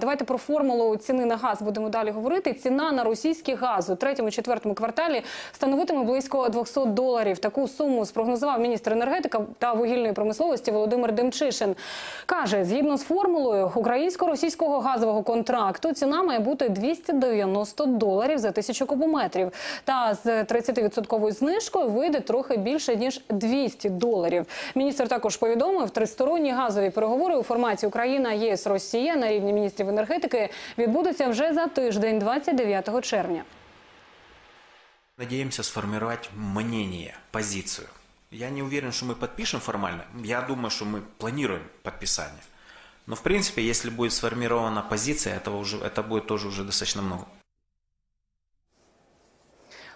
Давайте про формулу ціни на газ будемо далі говорити. Ціна на російський газ у третьому-четвертому кварталі становитиме близько 200 доларів. Таку суму спрогнозував міністр енергетики та вугільної промисловості Володимир Демчишин. Каже, згідно з формулою українсько-російського газового контракту ціна має бути 290 доларів за тисячу кубометрів. Та з 30% знижкою вийде трохи більше ніж 200 доларів. Міністр також повідомив, тристоронні газові переговори у форматі Україна, ЄС, Росія на рівні міністрів енергетики відбудуться вже за тиждень, 29 червня. Надеемся сформировать мнение, позицию. Я не уверен, что мы подпишем формально. Я думаю, что мы планируем подписание. Но в принципе, если будет сформирована позиция, этого уже, это будет тоже уже достаточно много.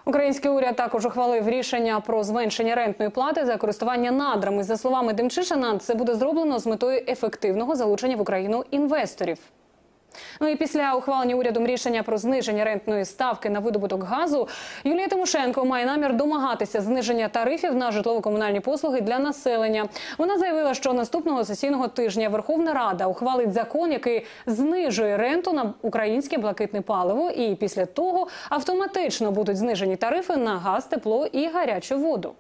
Український уряд також ухвалив рішення про зменшення рентної плати за користування надрами. За словами Демчишина, це буде зроблено з метою ефективного залучення в Україну інвесторів. Ну і після ухвалення урядом рішення про зниження рентної ставки на видобуток газу Юлія Тимошенко має намір домагатися зниження тарифів на житлово-комунальні послуги для населення. Вона заявила, що наступного сесійного тижня Верховна Рада ухвалить закон, який знижує ренту на українське блакитне паливо, і після того автоматично будуть знижені тарифи на газ, тепло і гарячу воду.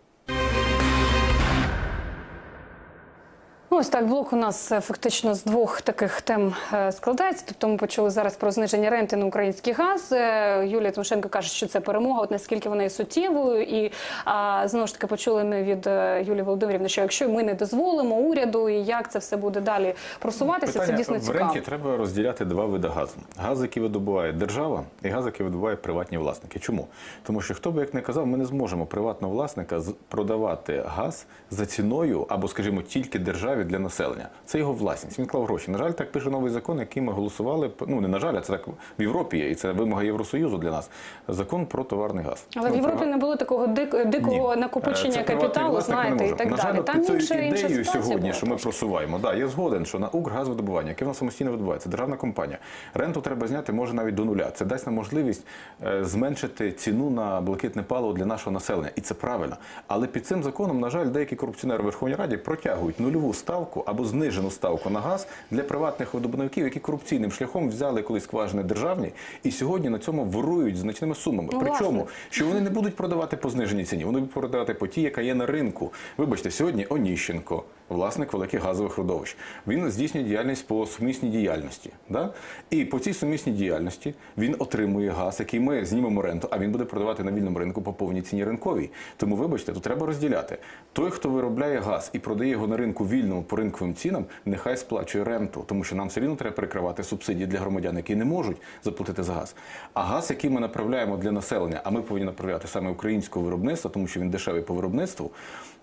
Ось так блок у нас е, фактично з двох таких тем е, складається. Тобто ми почули зараз про зниження ренти на український газ. Е, Юлія Тимошенко каже, що це перемога, от наскільки вона є суттєвою. І а, знову ж таки почули ми від Юлії Володимирівни, що якщо ми не дозволимо уряду і як це все буде далі просуватися, це дійсно в цікаво. ренті треба розділяти два види газу: газ, який видобуває держава, і газ, який видобуває приватні власники. Чому? Тому що хто би як не казав, ми не зможемо приватного власника продавати газ за ціною або, скажімо, тільки державі для населення. Це його власність. Він клав гроші. На жаль, так пише новий закон, який ми голосували. Ну не на жаль, а це так в Європі є, і це вимога Євросоюзу для нас. Закон про товарний газ. Але в Ну, Європі права- не було такого дик- дикого ні. накопичення Е, це капіталу, власник, знаєте, і так На далі. жаль, Там інша інша ідеєю сьогодні, була що ми трошки. просуваємо. Да, я згоден, що на Укргазвидобування, яке в нас самостійно видобувається, державна компанія. Ренту треба зняти може навіть до нуля. Це дасть нам можливість е, зменшити ціну на блакитне паливо для нашого населення, і це правильно. Але під цим законом, на жаль, деякі корупціонери в Верховній Раді протягують нульову ставку або знижену ставку на газ для приватних видобувників, які корупційним шляхом взяли колись скважини державні і сьогодні на цьому ворують значними сумами. Ну, Причому власне. що вони не будуть продавати по зниженій ціні, вони будуть продавати по тій, яка є на ринку. Вибачте, сьогодні Оніщенко, власник великих газових родовищ. Він здійснює діяльність по сумісній діяльності. Да? І по цій сумісній діяльності він отримує газ, який ми знімемо ренту, а він буде продавати на вільному ринку по повній ціні ринковій. Тому, вибачте, тут треба розділяти. Той, хто виробляє газ і продає його на ринку вільному по ринковим цінам, нехай сплачує ренту, тому що нам все рівно треба перекривати субсидії для громадян, які не можуть заплатити за газ. А газ, який ми направляємо для населення, а ми повинні направляти саме українського виробництва, тому що він дешевий по виробництву.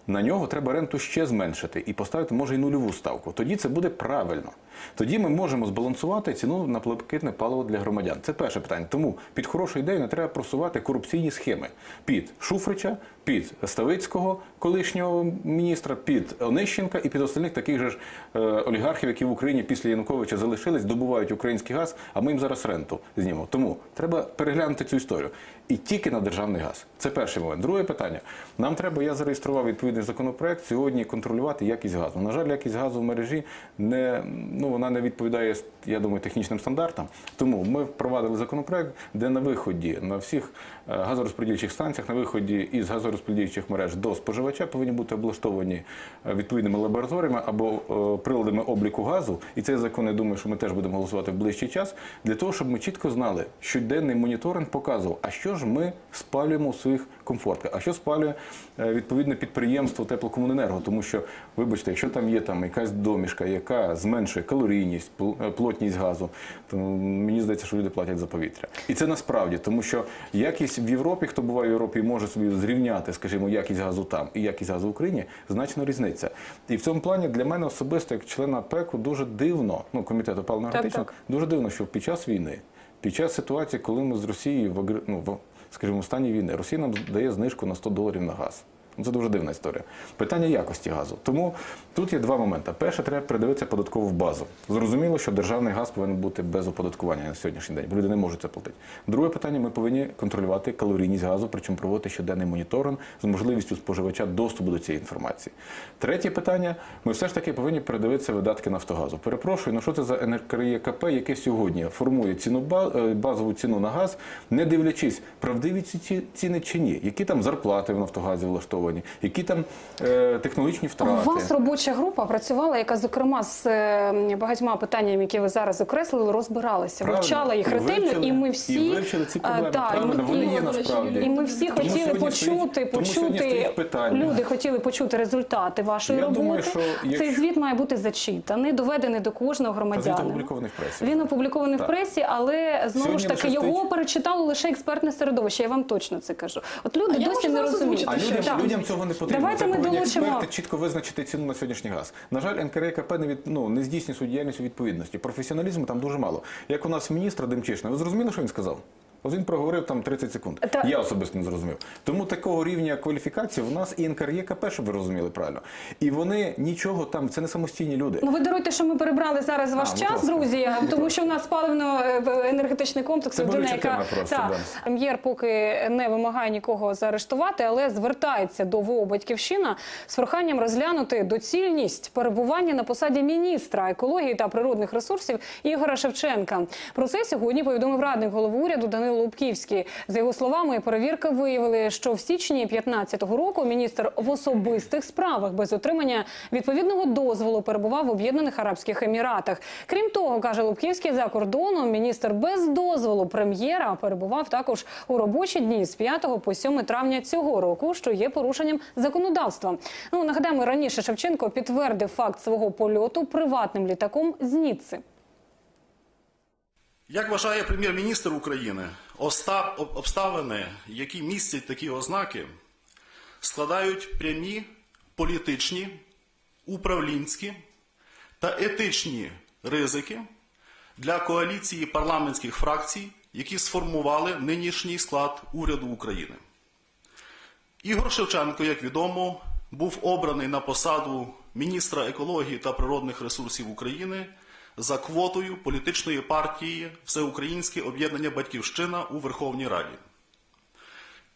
На нього треба ренту ще зменшити і поставити може і нульову ставку. Тоді це буде правильно. Тоді ми можемо збалансувати ціну на блакитне паливо для громадян. Це перше питання. Тому під хорошу ідею не треба просувати корупційні схеми під Шуфрича, під Ставицького, колишнього міністра, під Онищенка і під остальних таких же ж е, олігархів, які в Україні після Януковича залишились, добувають український газ, а ми їм зараз ренту знімемо. Тому треба переглянути цю історію. І тільки на державний газ. Це перший момент. Друге питання. Нам треба, я зареєстрував відповідний законопроект сьогодні контролювати якість газу. На жаль, якість газу в мережі не ну вона не відповідає, я думаю, технічним стандартам. Тому ми впровадили законопроект, де на виході на всіх е, газорозподільчих станціях, на виході із газорозподільчих мереж до споживача повинні бути облаштовані е, відповідними лабораторіями або е, приладами обліку газу. І цей закон, я думаю, що ми теж будемо голосувати в ближчий час, для того, щоб ми чітко знали, щоденний моніторинг показував, а що ж ми спалюємо у своїх комфортках, а що спалює відповідне підприємство теплокомуненерго, тому що, вибачте, якщо там є там якась домішка, яка зменшує калорійність, е, плотність газу, то мені здається, що люди платять за повітря. І це насправді, тому що якість в Європі, хто буває в Європі, може собі зрівняти, скажімо, якість газу там і якість газу в Україні, значно різниця. І в цьому плані для мене особисто, як члена ПЕКу, дуже дивно, ну комітету паливно-енергетичного, Так, так. дуже дивно, що під час війни, під час ситуації, коли ми з Росією в ну, в, скажімо, в стані війни, Росія нам дає знижку на 100 доларів на газ. Ну, Це дуже дивна історія. Питання якості газу. Тому тут є два моменти. Перше, треба придивитися податкову базу. Зрозуміло, що державний газ повинен бути без оподаткування на сьогоднішній день, бо люди не можуть це платити. Друге питання: ми повинні контролювати калорійність газу, причому проводити щоденний моніторинг з можливістю споживача доступу до цієї інформації. Третє питання: ми все ж таки повинні передивитися видатки Нафтогазу. Перепрошую, ну що це за НКРЄКП, яке сьогодні формує ціну е, базову ціну на газ, не дивлячись, правдиві ці ці- ціни чи ні, які там зарплати в Нафтогазі влаштовані, які там е, технологічні У вас робоча група працювала, яка зокрема з е, багатьма питаннями, які ви зараз окреслили, розбиралася, Правильно. вивчала їх ретельно, і ми і всі вивчили ці е, проблеми. та, і Правильно, вони і- є насправді. І ми всі Тому хотіли почути, стоїть- почути люди хотіли почути результати вашої Я роботи. думаю, що Цей звіт має бути зачитаний, доведений до кожного Та громадянина. опублікований в пресі. Він опублікований в пресі, але знову Сьогодні ж таки його перечитало лише експертне середовище. Я вам точно це кажу. От люди А досі не розуміють. А людям, Людям цього не потрібно. Давайте Це ми повинні долучимо. експерти чітко визначити ціну на сьогоднішній газ. На жаль, НКРКП не від ну не здійснює свою діяльність у відповідності. Професіоналізму там дуже мало. Як у нас міністра Демчишна, ви зрозуміли, що він сказав? Ось він проговорив там 30 секунд. Та- Я особисто не зрозумів. Тому такого рівня кваліфікації в нас і НКРЄКП, щоб ви розуміли правильно. І вони нічого там, це не самостійні люди. Ну ви даруйте, що ми перебрали зараз ваш А, час, друзі, тому що у нас паливно-енергетичний комплекс Це людина, яка просто, Та, да. прем'єр поки не вимагає нікого заарештувати, але звертається до ВО Батьківщина з проханням розглянути доцільність перебування на посаді міністра екології та природних ресурсів Ігора Шевченка. Про це сьогодні повідомив радник голови уряду Данило Лубківський. За його словами, перевірка виявили, що в січні 2015 року міністр в особистих справах без отримання відповідного дозволу перебував в Об'єднаних Арабських Еміратах. Крім того, каже Лубківський, за кордоном міністр без дозволу прем'єра перебував також у робочі дні з 5 по 7 травня цього року, що є порушенням законодавства. Ну нагадаємо, раніше Шевченко підтвердив факт свого польоту приватним літаком з Ніцци. Як вважає прем'єр-міністр України, обставини, які містять такі ознаки, складають прямі політичні, управлінські та етичні ризики для коаліції парламентських фракцій, які сформували нинішній склад уряду України. Ігор Шевченко, як відомо, був обраний на посаду міністра екології та природних ресурсів України за квотою політичної партії Всеукраїнське об'єднання Батьківщина у Верховній Раді.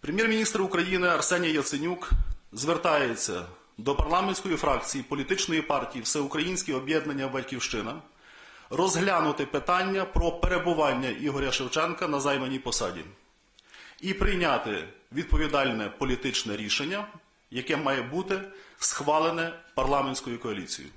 Прем'єр-міністр України Арсеній Яценюк звертається до парламентської фракції політичної партії Всеукраїнське об'єднання Батьківщина розглянути питання про перебування Ігоря Шевченка на займаній посаді і прийняти відповідальне політичне рішення, яке має бути схвалене парламентською коаліцією.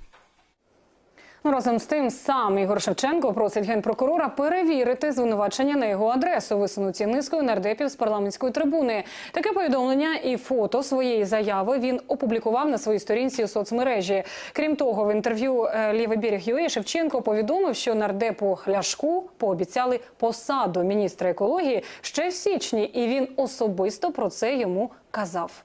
Ну, разом з тим, сам Ігор Шевченко просить генпрокурора перевірити звинувачення на його адресу, висунуті низкою нардепів з парламентської трибуни. Таке повідомлення і фото своєї заяви він опублікував на своїй сторінці у соцмережі. Крім того, в інтерв'ю е, Лівий берег ЮЕ Шевченко повідомив, що нардепу Ляшку пообіцяли посаду міністра екології ще в січні, і він особисто про це йому казав.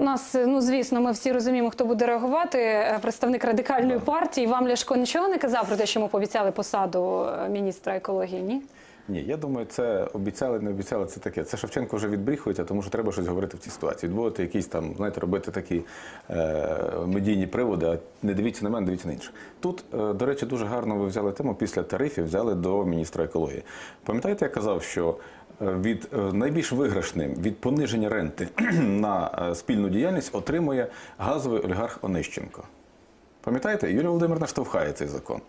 У нас, ну звісно, ми всі розуміємо, хто буде реагувати. Е, Представник радикальної партії. Вам Ляшко нічого не казав про те, що йому пообіцяли посаду е, міністра екології? Ні? Ні, я думаю, це обіцяли, не обіцяли, це таке. Це Шевченко вже відбріхується, тому що треба щось говорити в цій ситуації. Відбувати якісь там, знаєте, робити такі е, медійні приводи, а не дивіться на мене, дивіться на інших. Тут, е, до речі, дуже гарно ви взяли тему після тарифів, взяли до міністра екології. Пам'ятаєте, я казав, що е, від е, найбільш виграшним від пониження ренти на е, спільну діяльність отримує газовий олігарх Онищенко. Пам'ятаєте, Юлія Володимирівна штовхає цей закон.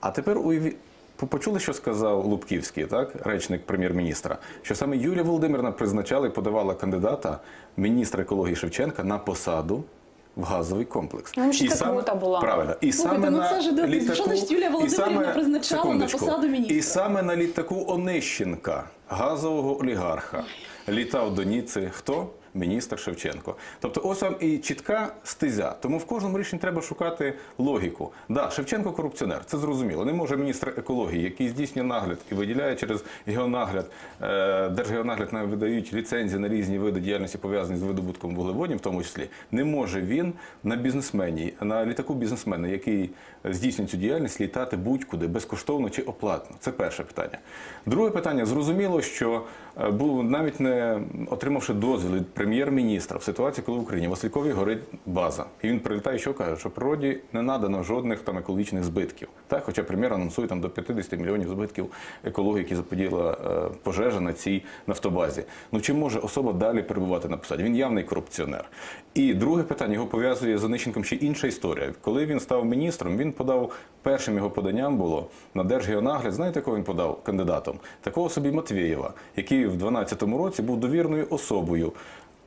А тепер уяві... почули, що сказав Лубківський, так, речник прем'єр-міністра, що саме Юлія Володимирівна призначала і подавала кандидата міністра екології Шевченка на посаду в газовий комплекс. Ну, це квота була. Правильно. І Слухайте, саме ну на це ж літаку, Що значить Юлія Володимирівна призначала на посаду міністра? І саме на літаку Онищенка, газового олігарха, літав до Ніци хто? Міністр Шевченко. Тобто, ось вам і чітка стезя. Тому в кожному рішенні треба шукати логіку. Да, Шевченко корупціонер, це зрозуміло. Не може міністр екології, який здійснює нагляд і виділяє через геонагляд, е, Держгеонагляд нам видають ліцензії на різні види діяльності, пов'язані з видобутком вуглеводнів, в тому числі, не може він на бізнесмені, на літаку бізнесмена, який здійснює цю діяльність, літати будь-куди безкоштовно чи оплатно. Це перше питання. Друге питання: зрозуміло, що е, навіть не отримавши дозвіл від прем'єр-міністра в ситуації, коли в Україні в Васильковій горить база, і він прилітає, що каже, що природі не надано жодних там екологічних збитків. Так, хоча прем'єр анонсує там до 50 мільйонів збитків екології, які заподіяла е, пожежа на цій нафтобазі. Ну чи може особа далі перебувати на посаді? Він явний корупціонер. І друге питання його пов'язує з Онищенком ще інша історія. Коли він став міністром, він подав першим його поданням було на Держгеонагляд. Знаєте, кого він подав кандидатом? Такого собі Матвєєва, який в 2012 році був довірною особою.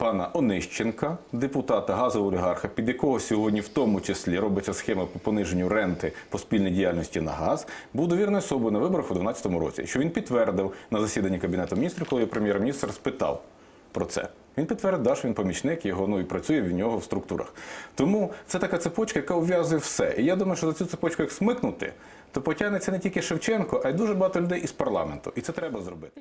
Пана Онищенка, депутата газового олігарха, під якого сьогодні в тому числі робиться схема по пониженню ренти по спільній діяльності на газ, був довірною особою на виборах у 2012 році, що він підтвердив на засіданні кабінету міністрів, коли прем'єр-міністр спитав про це. Він підтвердив, що він помічник його, ну і працює в нього в структурах. Тому це така цепочка, яка ув'язує все. І я думаю, що за цю цепочку як смикнути, то потягнеться не тільки Шевченко, а й дуже багато людей із парламенту. І це треба зробити.